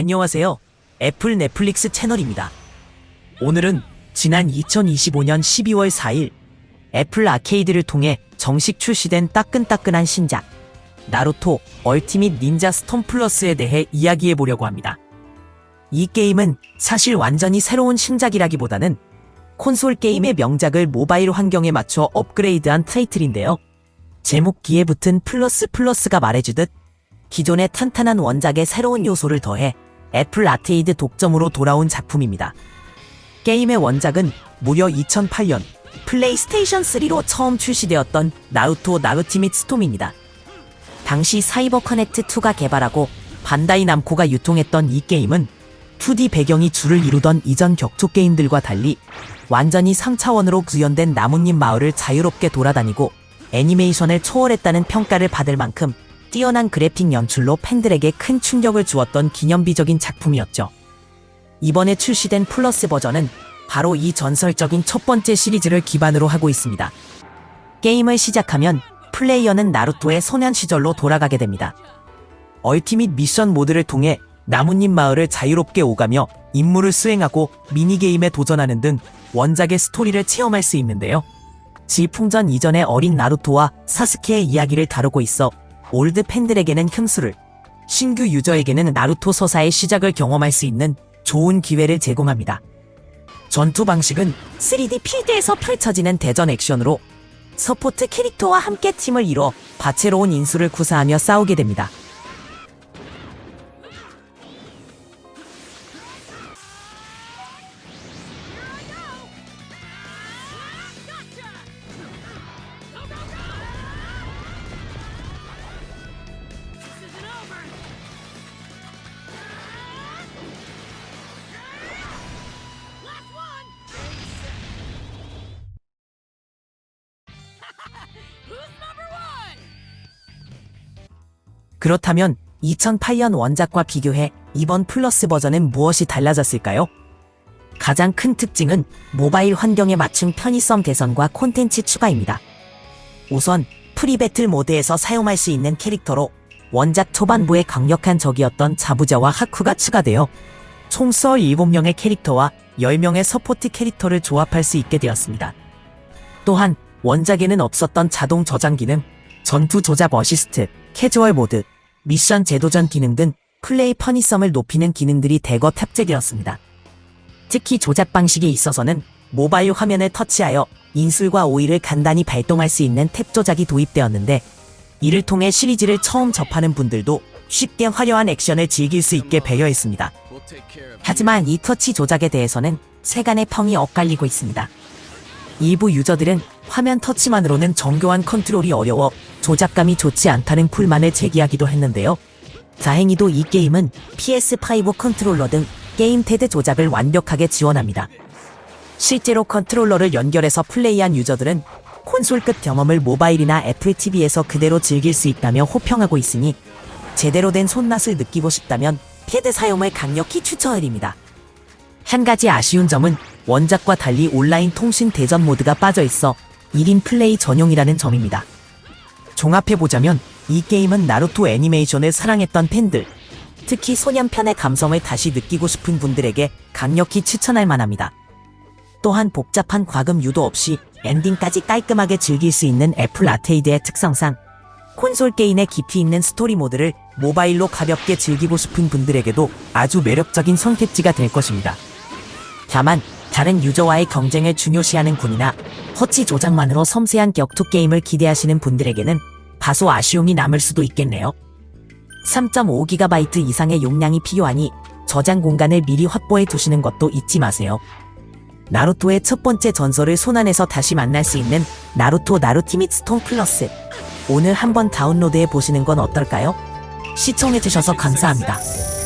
안녕하세요. 애플 넷플릭스 채널입니다. 오늘은 지난 2025년 12월 4일 애플 아케이드를 통해 정식 출시된 따끈따끈한 신작 나루토 얼티밋 닌자 스톰 플러스에 대해 이야기해 보려고 합니다. 이 게임은 사실 완전히 새로운 신작이라기보다는 콘솔 게임의 명작을 모바일 환경에 맞춰 업그레이드한 타이틀인데요. 제목 뒤에 붙은 플러스 플러스가 말해주듯 기존의 탄탄한 원작에 새로운 요소를 더해 애플 아케이드 독점으로 돌아온 작품입니다. 게임의 원작은 무려 2008년 플레이스테이션 3로 처음 출시되었던 나루토 나루티밋 스톰입니다. 당시 사이버 커넥트 2가 개발하고 반다이 남코가 유통했던 이 게임은 2D 배경이 주를 이루던 이전 격투 게임들과 달리 완전히 3차원으로 구현된 나뭇잎 마을을 자유롭게 돌아다니고 애니메이션을 초월했다는 평가를 받을 만큼 뛰어난 그래픽 연출로 팬들에게 큰 충격을 주었던 기념비적인 작품이었죠. 이번에 출시된 플러스 버전은 바로 이 전설적인 첫 번째 시리즈를 기반으로 하고 있습니다. 게임을 시작하면 플레이어는 나루토의 소년 시절로 돌아가게 됩니다. 얼티밋 미션 모드를 통해 나뭇잎 마을을 자유롭게 오가며 임무를 수행하고 미니게임에 도전하는 등 원작의 스토리를 체험할 수 있는데요. 지풍전 이전의 어린 나루토와 사스케의 이야기를 다루고 있어 올드 팬들에게는 흠수를, 신규 유저에게는 나루토 서사의 시작을 경험할 수 있는 좋은 기회를 제공합니다. 전투 방식은 3D 필드에서 펼쳐지는 대전 액션으로 서포트 캐릭터와 함께 팀을 이뤄 다채로운 인수를 구사하며 싸우게 됩니다. 그렇다면 2008년 원작과 비교해 이번 플러스 버전은 무엇이 달라졌을까요? 가장 큰 특징은 모바일 환경에 맞춘 편의성 개선과 콘텐츠 추가입니다. 우선 프리배틀 모드에서 사용할 수 있는 캐릭터로 원작 초반부의 강력한 적이었던 자부자와 하쿠가 추가되어 총 27명의 캐릭터와 10명의 서포트 캐릭터를 조합할 수 있게 되었습니다. 또한 원작에는 없었던 자동 저장 기능, 전투 조작 어시스트, 캐주얼 모드, 미션 재도전 기능 등 플레이 편의성을 높이는 기능들이 대거 탑재되었습니다. 특히 조작 방식에 있어서는 모바일 화면을 터치하여 인술과 오일을 간단히 발동할 수 있는 탭 조작이 도입되었는데 이를 통해 시리즈를 처음 접하는 분들도 쉽게 화려한 액션을 즐길 수 있게 배려했습니다. 하지만 이 터치 조작에 대해서는 세간의 평이 엇갈리고 있습니다. 일부 유저들은 화면 터치만으로는 정교한 컨트롤이 어려워 조작감이 좋지 않다는 불만을 제기하기도 했는데요. 다행히도 이 게임은 PS5 컨트롤러 등 게임 패드 조작을 완벽하게 지원합니다. 실제로 컨트롤러를 연결해서 플레이한 유저들은 콘솔급 경험을 모바일이나 애플 TV에서 그대로 즐길 수 있다며 호평하고 있으니 제대로 된 손맛을 느끼고 싶다면 패드 사용을 강력히 추천드립니다. 한 가지 아쉬운 점은 원작과 달리 온라인 통신 대전 모드가 빠져 있어 1인 플레이 전용이라는 점입니다. 종합해보자면 이 게임은 나루토 애니메이션을 사랑했던 팬들, 특히 소년편의 감성을 다시 느끼고 싶은 분들에게 강력히 추천할 만합니다. 또한 복잡한 과금 유도 없이 엔딩까지 깔끔하게 즐길 수 있는 애플 아케이드의 특성상 콘솔 게임의 깊이 있는 스토리 모드를 모바일로 가볍게 즐기고 싶은 분들에게도 아주 매력적인 선택지가 될 것입니다. 다만 다른 유저와의 경쟁을 중요시하는 군이나 허치 조작만으로 섬세한 격투 게임을 기대하시는 분들에게는 다소 아쉬움이 남을 수도 있겠네요. 3.5GB 이상의 용량이 필요하니 저장 공간을 미리 확보해 두시는 것도 잊지 마세요. 나루토의 첫 번째 전설을 손안에서 다시 만날 수 있는 나루토 나루티밋 스톤 플러스. 오늘 한번 다운로드해 보시는 건 어떨까요? 시청해주셔서 감사합니다.